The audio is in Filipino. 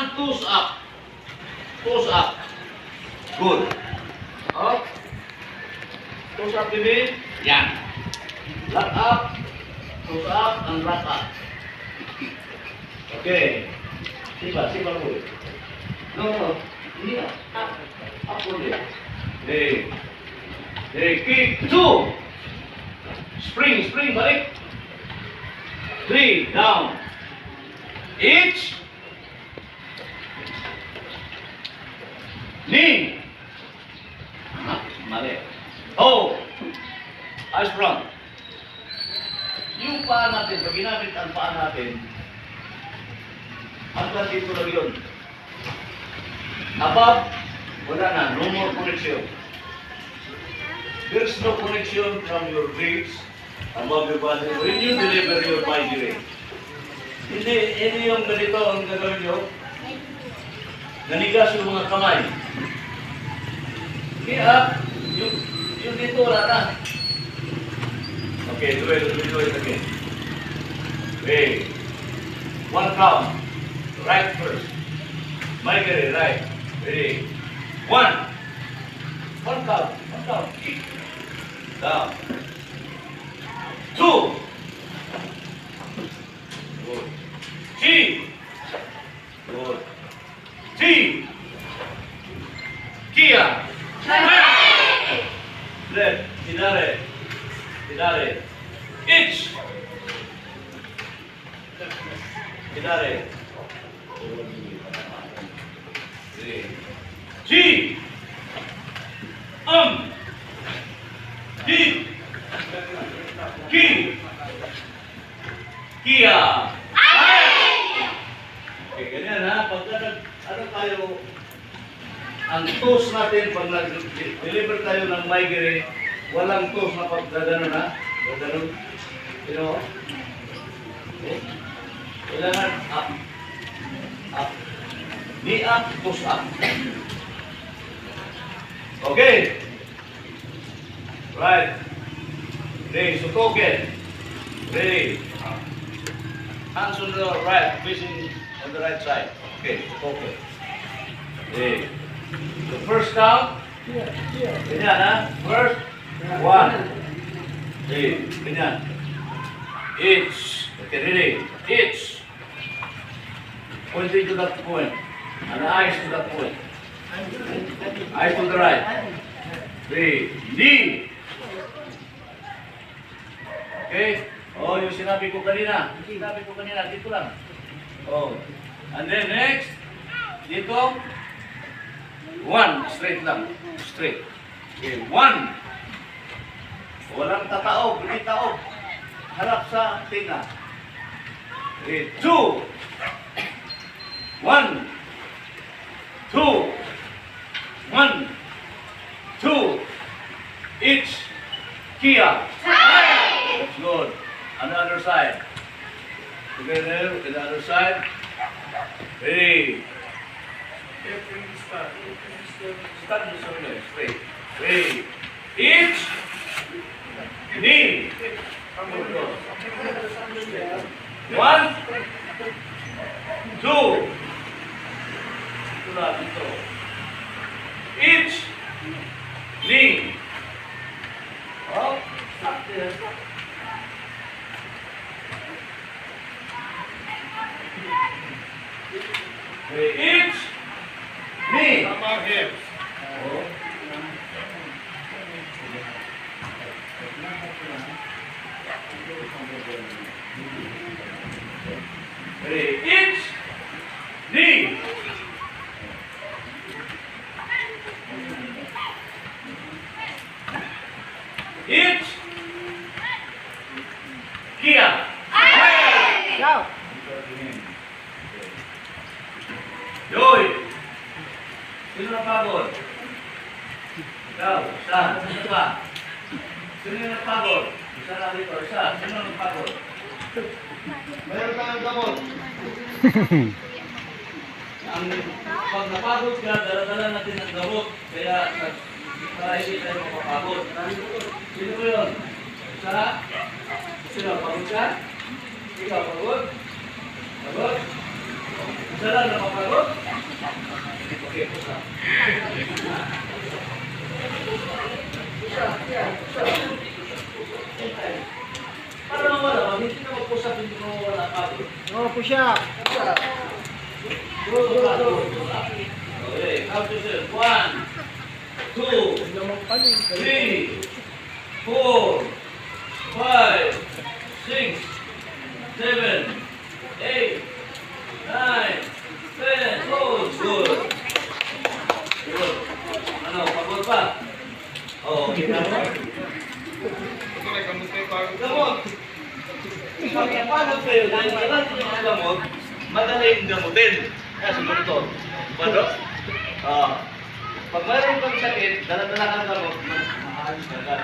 One toes up. Toes up. Good. Up. Toes up, baby. Yan. Lock up. Toes up and lock up. Okay. Sipa, sipa mo. No, no. Na. Up. Up ulit. Hey. Hey, kick. Two. Spring, spring, balik. Three, down. Each. Knee. Ah, mali. Oh. Eyes front. Yung paa natin, pag ginamit ang paa natin, hanggang dito lang yun. Above, wala na, no more connection. There's no connection from your ribs above your body when you deliver your migraine. Hindi, hindi yung ganito ang gagawin nyo. Nanigas yung mga kamay. Hindi up. Yung, yung dito wala na. Okay, do it, do it again. Okay. One count. Right first. migrate right. Ready. One. One count. One count. Kick. Down. Two. Good. Each. Three. G. Um. D. Ki. Kia. Okay, ganyan ha. Pagka nag, ano tayo, ang toast natin pag nag-deliver tayo ng migraine, walang toast na pag gaganon Gaganon. You know? Okay. Kailangan up. Up. Knee up, toes up. Okay. Right. Ready, sutukin. Ready. Hands on the right, facing on the right side. Okay, sutukin. Ready. The first count. Ganyan ha. First, one. Ready. Ganyan. Each. Okay, ready. Each. Pointing to that point. And eyes to that point. Eyes to the right. Ready. Knee. Okay? Oh, yung sinabi ko kanina. Sinabi ko kanina, dito lang. Oh. And then next, dito, one, straight lang. Straight. Okay, one. Walang tataog, hindi taog. Harap sa tinga. Okay, two. One. Two. One. Two. Each. Kia. That's good. On the other side. Together, to the other side. Ready. Stand this way, straight. Ready. Each. Knee. One. Two. Ito na, dito. Each. Knee. Oh, stop there. Okay, each knee. About hips. Oh. Ready, each knee. Each Kia. Go. Joy! Sino napagod? Ikaw, isa. Sino pa? Sino yung napagod? Isa lang dito, isa. Sino ang napagod? Meron tayong gamot. Ang pag napagod ka, dala-dala natin ang gamot. Kaya para hindi tayo mapapagod. Sino ko yun? Isa? Sino? Pagod ka? Ikaw, pagod? Pagod? Isa lang na mapagod? Okay, pusa. Para mawala, ma'am, hindi na magpusap, hindi na mawala pagod. Oh, push up. Go, go, go. Okay, count yourself. One, two, three, four, five, six, seven, eight, nine, ten. Oh, good. Good. Ano, pagod pa? Oo, kita mo. Gamot. Paano kayo? Dahil kailangan nyo ng gamot, madaling gamutin. Kaya sumunod to. Ano? Ah. Pag mayroon kang sakit, dala-dala kang gamot, maaalis ka.